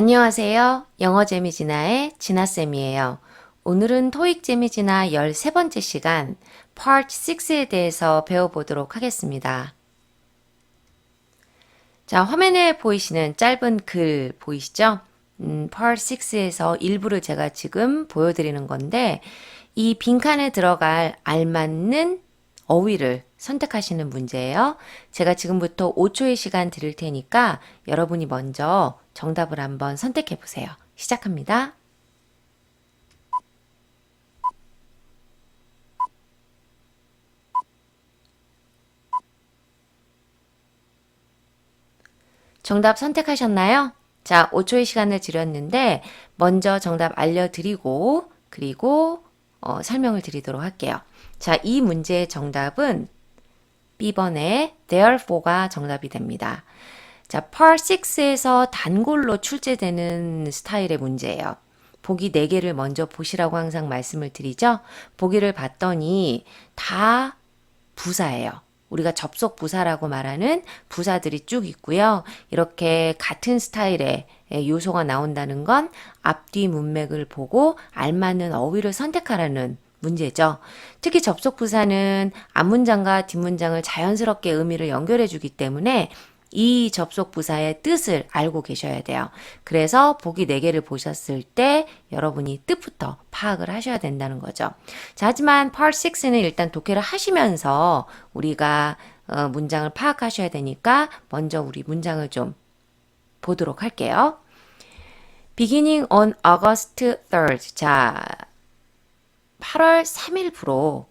안녕하세요. 영어 재미진아의 진아쌤이에요. 오늘은 토익 재미진아 13번째 시간 Part 6에 대해서 배워보도록 하겠습니다. 자, 화면에 보이시는 짧은 글 보이시죠? 음, Part 6에서 일부를 제가 지금 보여드리는 건데 이 빈칸에 들어갈 알맞는 어휘를 선택하시는 문제예요. 제가 지금부터 5초의 시간 드릴 테니까 여러분이 먼저 정답을 한번 선택해 보세요. 시작합니다. 정답 선택하셨나요? 자, 5초의 시간을 드렸는데 먼저 정답 알려드리고 그리고 어, 설명을 드리도록 할게요. 자, 이 문제의 정답은 B번의 therefore가 정답이 됩니다. 자, Part 6에서 단골로 출제되는 스타일의 문제예요. 보기 4개를 먼저 보시라고 항상 말씀을 드리죠. 보기를 봤더니 다 부사예요. 우리가 접속 부사라고 말하는 부사들이 쭉 있고요. 이렇게 같은 스타일의 요소가 나온다는 건 앞뒤 문맥을 보고 알맞는 어휘를 선택하라는 문제죠. 특히 접속 부사는 앞문장과 뒷문장을 자연스럽게 의미를 연결해 주기 때문에 이 접속 부사의 뜻을 알고 계셔야 돼요. 그래서 보기 4개를 보셨을 때 여러분이 뜻부터 파악을 하셔야 된다는 거죠. 자, 하지만 Part 6는 일단 독해를 하시면서 우리가 어, 문장을 파악하셔야 되니까 먼저 우리 문장을 좀 보도록 할게요. Beginning on August 3rd. 자, 8월 3일부로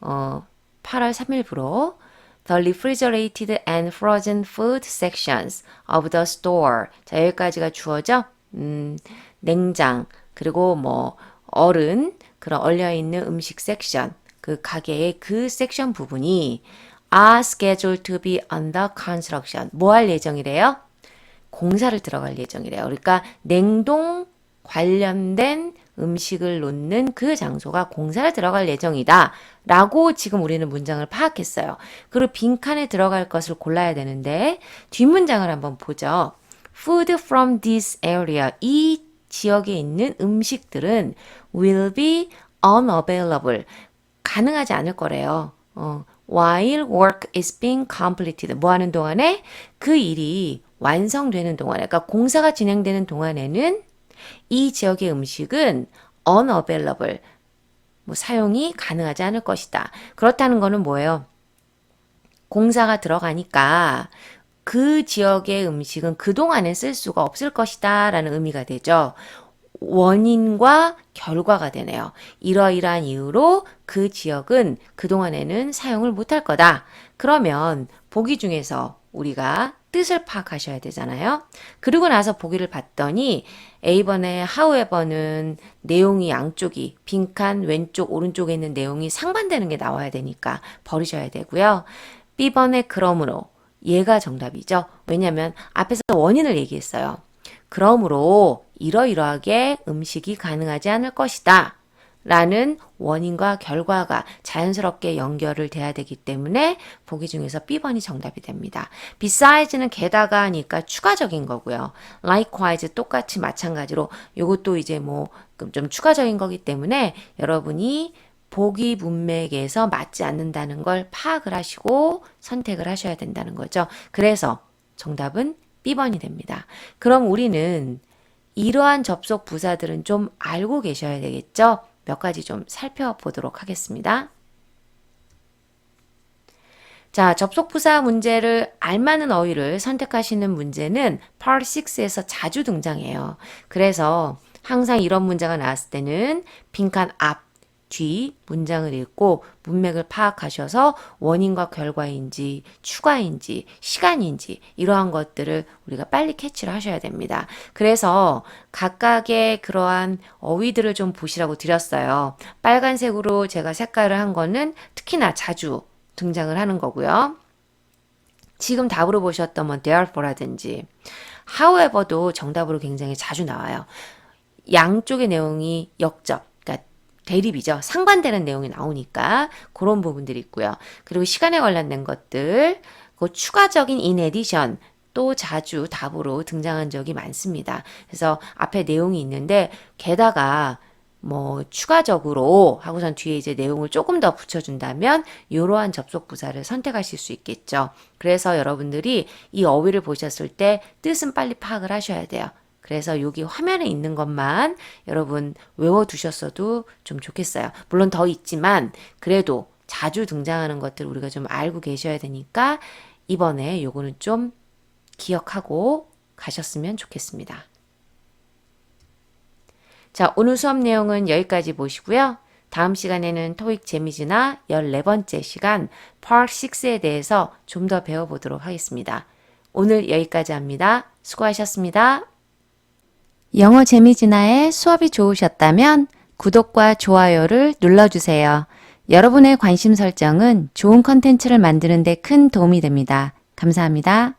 어, 8월 3일부로 The refrigerated and frozen food sections of the store. 자, 여기까지가 주어져. 음, 냉장, 그리고 뭐, 얼은, 그런 얼려있는 음식 섹션, 그 가게의 그 섹션 부분이 are scheduled to be under construction. 뭐 할 예정이래요? 공사를 들어갈 예정이래요. 그러니까 냉동 관련된 음식을 놓는 그 장소가 공사를 들어갈 예정이다. 라고 지금 우리는 문장을 파악했어요. 그리고 빈칸에 들어갈 것을 골라야 되는데 뒷문장을 한번 보죠. Food from this area. 이 지역에 있는 음식들은 will be unavailable. 가능하지 않을 거래요. 어, while work is being completed. 뭐 하는 동안에? 그 일이 완성되는 동안에, 그러니까 공사가 진행되는 동안에는 이 지역의 음식은 unavailable, 뭐 사용이 가능하지 않을 것이다. 그렇다는 거는 뭐예요? 공사가 들어가니까 그 지역의 음식은 그동안에 쓸 수가 없을 것이다 라는 의미가 되죠. 원인과 결과가 되네요. 이러이러한 이유로 그 지역은 그동안에는 사용을 못할 거다. 그러면 보기 중에서 우리가 뜻을 파악하셔야 되잖아요. 그리고 나서 보기를 봤더니 A번의 however는 내용이 양쪽이 빈칸 왼쪽 오른쪽에 있는 내용이 상반되는 게 나와야 되니까 버리셔야 되고요. B번의 그러므로 얘가 정답이죠. 왜냐하면 앞에서 원인을 얘기했어요. 그러므로 이러이러하게 음식이 가능하지 않을 것이다. 라는 원인과 결과가 자연스럽게 연결을 돼야 되기 때문에 보기 중에서 B번이 정답이 됩니다. besides는 게다가 하니까 추가적인 거고요. likewise 똑같이 마찬가지로 이것도 이제 뭐 좀 추가적인 거기 때문에 여러분이 보기 문맥에서 맞지 않는다는 걸 파악을 하시고 선택을 하셔야 된다는 거죠. 그래서 정답은 B번이 됩니다. 그럼 우리는 이러한 접속 부사들은 좀 알고 계셔야 되겠죠? 몇 가지 좀 살펴보도록 하겠습니다. 자, 접속부사 문제를 알맞는 어휘를 선택하시는 문제는 Part 6에서 자주 등장해요. 그래서 항상 이런 문제가 나왔을 때는 빈칸 앞, 뒤 문장을 읽고 문맥을 파악하셔서 원인과 결과인지 추가인지 시간인지 이러한 것들을 우리가 빨리 캐치를 하셔야 됩니다. 그래서 각각의 그러한 어휘들을 좀 보시라고 드렸어요. 빨간색으로 제가 색깔을 한 거는 특히나 자주 등장을 하는 거고요. 지금 답으로 보셨던 뭐 therefore라든지 however도 정답으로 굉장히 자주 나와요. 양쪽의 내용이 역접 대립이죠. 상반되는 내용이 나오니까 그런 부분들이 있고요. 그리고 시간에 관련된 것들, 그 추가적인 in addition 또 자주 답으로 등장한 적이 많습니다. 그래서 앞에 내용이 있는데 게다가 뭐 추가적으로 하고선 뒤에 이제 내용을 조금 더 붙여준다면 이러한 접속 부사를 선택하실 수 있겠죠. 그래서 여러분들이 이 어휘를 보셨을 때 뜻은 빨리 파악을 하셔야 돼요. 그래서 여기 화면에 있는 것만 여러분 외워두셨어도 좀 좋겠어요. 물론 더 있지만 그래도 자주 등장하는 것들 우리가 좀 알고 계셔야 되니까 이번에 요거는 좀 기억하고 가셨으면 좋겠습니다. 자, 오늘 수업 내용은 여기까지 보시고요. 다음 시간에는 토익 재미지나 14번째 시간 Part 6에 대해서 좀 더 배워보도록 하겠습니다. 오늘 여기까지 합니다. 수고하셨습니다. 영어 재미지나의 수업이 좋으셨다면 구독과 좋아요를 눌러주세요. 여러분의 관심 설정은 좋은 컨텐츠를 만드는 데 큰 도움이 됩니다. 감사합니다.